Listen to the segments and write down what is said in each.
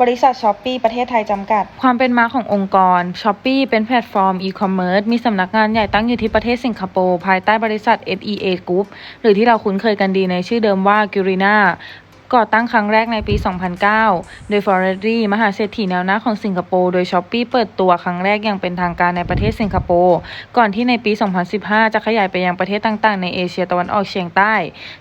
บริษัทช้อปปี้ประเทศไทยจำกัด ความเป็นมาขององค์กรช้อปปีเป็นแพลตฟอร์มอีคอมเมิร์ซมีสำนักงานใหญ่ตั้งอยู่ที่ประเทศสิงคโปร์ภายใต้บริษัท SEA Group หรือที่เราคุ้นเคยกันดีในชื่อเดิมว่า g u r i n a ก่อตั้งครั้งแรกในปี 2009 โดย f o r e d r y มหาเศรษฐีแนวหน้าของสิงคโปร์ โดย s h o p e e เปิดตัวครั้งแรกอย่างเป็นทางการในประเทศสิงคโปร์ ก่อนที่ในปี 2015 จะขยายไปยังประเทศต่างๆ ในเอเชียตะวันออกเฉียงใต้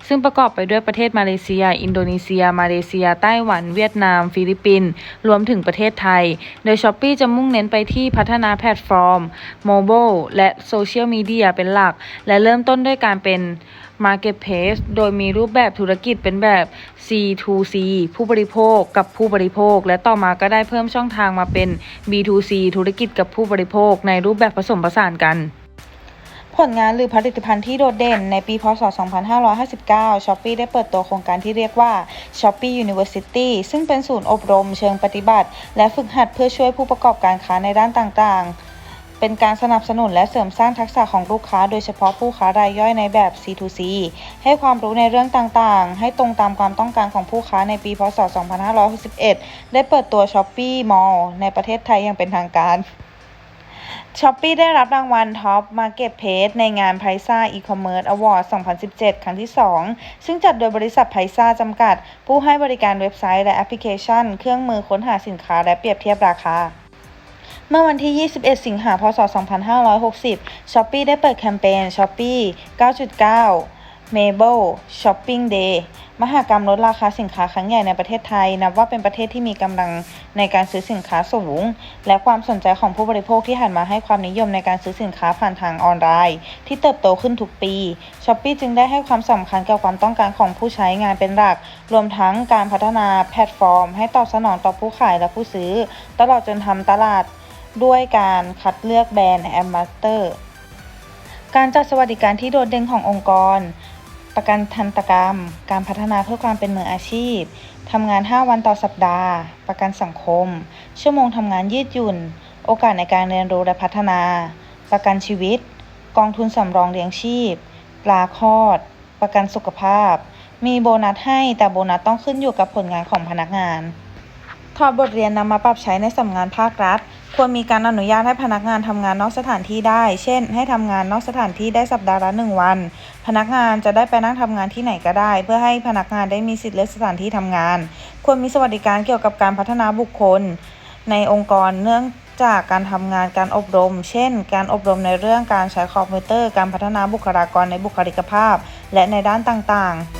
ซึ่งประกอบไปด้วยประเทศมาเลเซีย อินโดนีเซีย มาเลเซีย ไต้หวัน เวียดนาม ฟิลิปปินส์ รวมถึงประเทศไทย โดย s h o p e e จะมุ่งเน้นไปที่พัฒนาแพลตฟอร์ม โมบายและโซเชียลมีเดียเป็นหลัก และเริ่มต้นด้วยการเป็น Marketplace โดยมีรูปแบบธุรกิจเป็นแบบ C2C ผู้บริโภคกับผู้บริโภค และต่อมาก็ได้เพิ่มช่องทางมาเป็น B2C ธุรกิจกับผู้บริโภค ในรูปแบบผสมผสานกันผลงานหรือผลิตภัณฑ์ที่โดดเด่นในปีพศ 2559 Shopee ได้เปิดตัวโครงการที่เรียกว่า Shopee University ซึ่งเป็นศูนย์อบรมเชิงปฏิบัติ และฝึกหัดเพื่อช่วยผู้ประกอบการค้าในด้านต่างๆ เป็นการสนับสนุนและเสริมสร้างทักษะของลูกค้า โดยเฉพาะผู้ค้ารายย่อยในแบบ C2C ให้ความรู้ในเรื่องต่างๆ ให้ตรงตามความต้องการของผู้ค้าในปี พศ 2561 ได้เปิดตัว Shopee Mall ในประเทศไทยอย่างเป็นทางการช้อปปี้ได้รับรางวัล Top Marketplace ในงาน p r i z a E-commerce Award 2017 ครั้งที่ 2 ซึ่งจัดโดยบริษัท p r i z a จำกัด ผู้ให้บริการเว็บไซต์และแอปพลิเคชัน เครื่องมือค้นหาสินค้าและเปรียบเทียบราคา เมื่อวันที่ 21 สิงหา พศ 2560 Shopee ได้เปิดแคมเปญ Shopee 9.9 Mabel Shopping Day มหากรรมลดราคาสินค้าครั้งใหญ่ในประเทศไทย นับว่าเป็นประเทศที่มีกำลังในการซื้อสินค้าสูง และความสนใจของผู้บริโภคที่หันมาให้ความนิยมในการซื้อสินค้าผ่านทางออนไลน์ ที่เติบโตขึ้นทุกปี Shopee จึงได้ให้ความสำคัญกับความต้องการของผู้ใช้งานเป็นหลัก รวมทั้งการพัฒนาแพลตฟอร์ม ให้ตอบสนองต่อผู้ขายและผู้ซื้อ ตลอดจนทำตลาด ด้วยการคัดเลือกแบรนด์แอมบาสเตอร์การจัดสวัสดิการที่โดดเด่นขององค์กร ประกันทันตกรรม การพัฒนาเพื่อความเป็นมืออาชีพ ทำงาน 5 วันต่อสัปดาห์ ประกันสังคม ชั่วโมงทำงานยืดหยุ่น โอกาสในการเรียนรู้และพัฒนา ประกันชีวิต กองทุนสำรองเลี้ยงชีพ ปลาคลอด ประกันสุขภาพ มีโบนัสให้แต่โบนัสต้องขึ้นอยู่กับผลงานของพนักงาน ถอดบทเรียนนำมาปรับใช้ในสำนักงานภาครัฐ ควรมีการอนุญาตให้พนักงานทำงานนอกสถานที่ได้ เช่น ให้ทำงานนอกสถานที่ได้สัปดาห์ละหนึ่งวัน พนักงานจะได้ไปนั่งทำงานที่ไหนก็ได้ เพื่อให้พนักงานได้มีสิทธิ์เลือกสถานที่ทำงาน ควรมีสวัสดิการเกี่ยวกับการพัฒนาบุคคล ในองค์กรเนื่องจากการทำงานการอบรม เช่น การอบรมในเรื่องการใช้คอมพิวเตอร์ การพัฒนาบุคลากรในบุคลิกภาพ และในด้านต่างๆ